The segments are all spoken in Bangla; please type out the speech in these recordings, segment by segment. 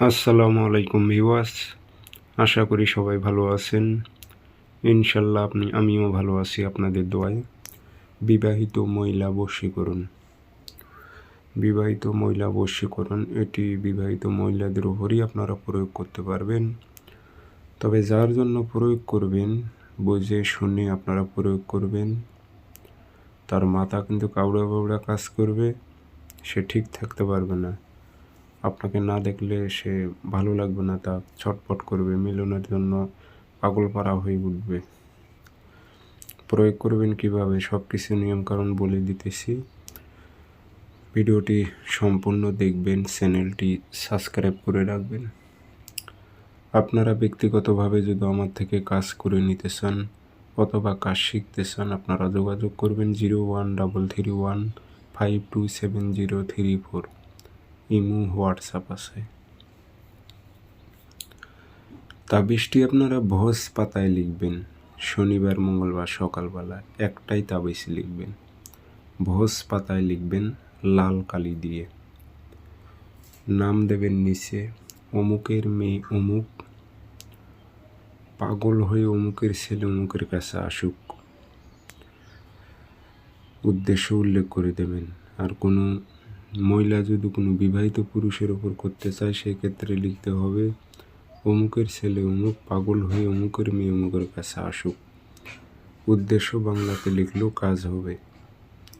আসসালামু আলাইকুম ভিওয়াস আশা করি সবাই ভালো আছেন। ইনশাল্লাহ আপনি, আমিও ভালো আছি আপনাদের দোয়ায়। বিবাহিত মহিলা বশীকরণ। বিবাহিত মহিলা বশীকরণ, এটি বিবাহিত মহিলাদের উপরই আপনারা প্রয়োগ করতে পারবেন। তবে যার জন্য প্রয়োগ করবেন, বুঝে শুনে আপনারা প্রয়োগ করবেন। তার মাথা কিন্তু কাউড়া বাউড়া কাজ করবে, সে ঠিক থাকতে পারবে না। আপনাকে না দেখলে সে ভালো লাগবে না, তা ছটপট করবে, মিলনের জন্য পাগল পাড়া হয়ে উঠবে। প্রয়োগ করবেন কীভাবে? সব কিছু নিয়মকানুন বলে দিতেছি। ভিডিওটি সম্পূর্ণ দেখবেন, চ্যানেলটি সাবস্ক্রাইব করে রাখবেন। আপনারা ব্যক্তিগতভাবে যদি আমার থেকে কাজ করে নিতে চান অথবা কাজ শিখতে চান, আপনারা যোগাযোগ করবেন zero one double three one five two seven zero three four. Imo, WhatsApp আছে। তাবিজটি আপনারা ভোজ পাতায় লিখবেন। শনিবার, মঙ্গলবার, সকালবেলা একটাই তাবিজ লিখবেন। ভোজ পাতায় লিখবেন লাল কালি দিয়ে। নাম দেবেন নিচে, অমুকের মেয়ে অমুক, পাগল হয়ে অমুকের ছেলে অমুকের কাছে আসুক। উদ্দেশ্য উল্লেখ করে দেবেন। আর কোনো মহিলা যদি কোনো বিবাহিত পুরুষের ওপর করতে চায়, সেক্ষেত্রে লিখতে হবে, অমুকের ছেলে অমুক, পাগল হয়ে অমুকের মেয়ে অমুকের কাছে আসুক। উদ্দেশ্য বাংলাতে লিখলেও কাজ হবে।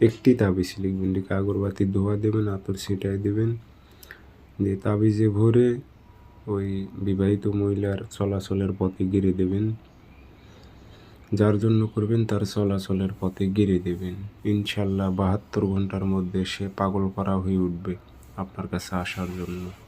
একটি তাবিজ লিখবেন, লিখে আগরবাতি ধোয়া দেবেন, আতর ছিটায় দেবেন, দিয়ে তাবিজে ভরে ওই বিবাহিত মহিলার চলাচলের পথে গিরে দেবেন। যার জন্য করবেন তার চলাচলের পথে গিরে দেবেন। ইনশাল্লাহ বাহাত্তর ঘণ্টার মধ্যে সে পাগল করা হয়ে উঠবে আপনার কাছে আসার জন্য।